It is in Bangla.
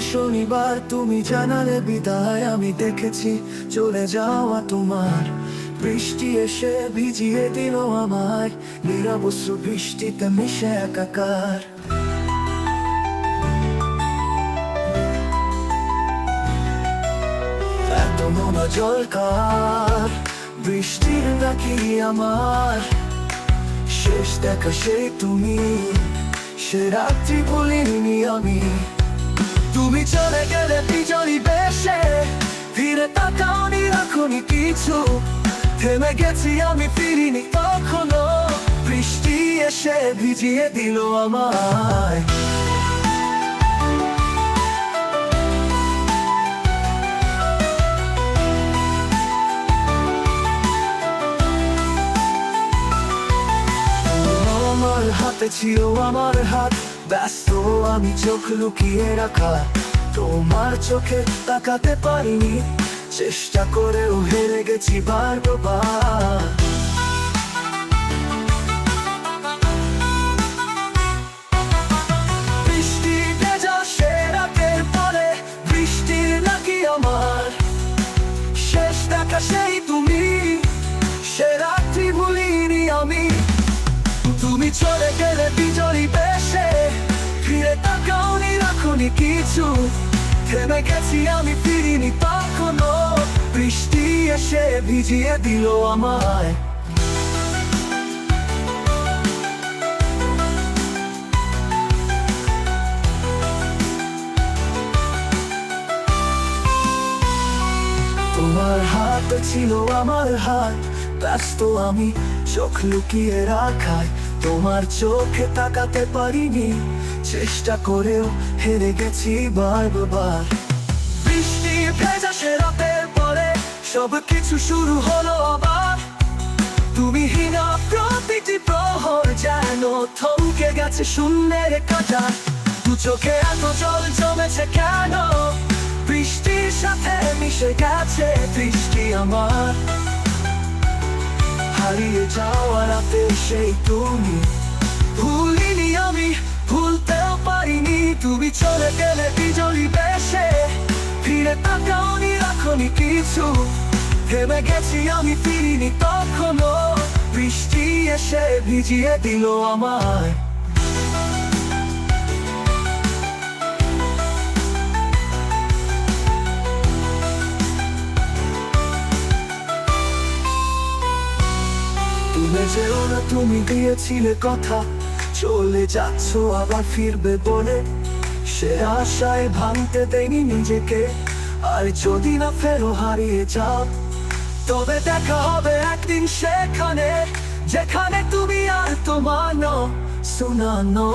শনিবার তুমি জানালে বিদায়, আমি দেখেছি চলে যাওয়া তোমার। বৃষ্টি এসে ভিজিয়ে দিল আমায় নিরবশ্রু বৃষ্টিতে মিশে একাকার। জলকার বৃষ্টির নাকি আমার? শেষ দেখা সেই তুমি, সে রাত্রি বলিনি আমি। তুমি চলে গেলে বিজলি বেশে। ফিরে তাকাওনি, রাখুনি কিছু। থেমে গেছি আমি, ফিরিনি তখনও বৃষ্টি এসে ভিজিয়ে দিল আমায়। হাতে ছিল আমার হাত। ব্যস্ত আমি চোখ লুকিয়ে রাখা তোমার চোখে তাকাতে পারিনি। চেষ্টা করেও হেরে গেছি বারবার রাখুনি কিছু থেমে গেছি, আমি ফিরিনি তখনও। বৃষ্টি এসে ভিজিয়ে দিল আমায়। তোমার হাত ছিল আমার হাত, ব্যস্ত আমি চোখ লুকিয়ে রাখায়। তোমার চোখে তাকাতে পারিনি। চেষ্টা করেও হেরে গেছি বারবার। বৃষ্টি ভেজা সে রাতের পরে সব কিছু শুরু হলো আবার। তুমি হীনা প্রতিটি প্রহর যেন থমকে গেছে শূন্যের কাটা। দু চোখে এত জল জমেছে কেন? বৃষ্টির সাথে মিশে গেছে বৃষ্টি আমার। হারিয়ে যাওয়া রাতে সেই তুমি। ভুলিনি আমি, ভুলতেও পারিনি। তুমি চলে গেলে বিজলি বেশে। ফিরে তাকাওনি, রাখনি কিছু। থেমে গেছি আমি, ফিরিনি তখনো বৃষ্টি এসে ভিজিয়ে দিল আমায়। তুমি যেও না তুমি দিয়েছিলে কথা, চলে যাচ্ছ আবার ফিরবে বলে। সে আশায় ভাঙতে দেয়নি নিজেকে, আর যদি না ফেরো হারিয়ে যাও, তবে দেখা হবে একদিন সেখানে, যেখানে তুমি আর তোমার শোনানো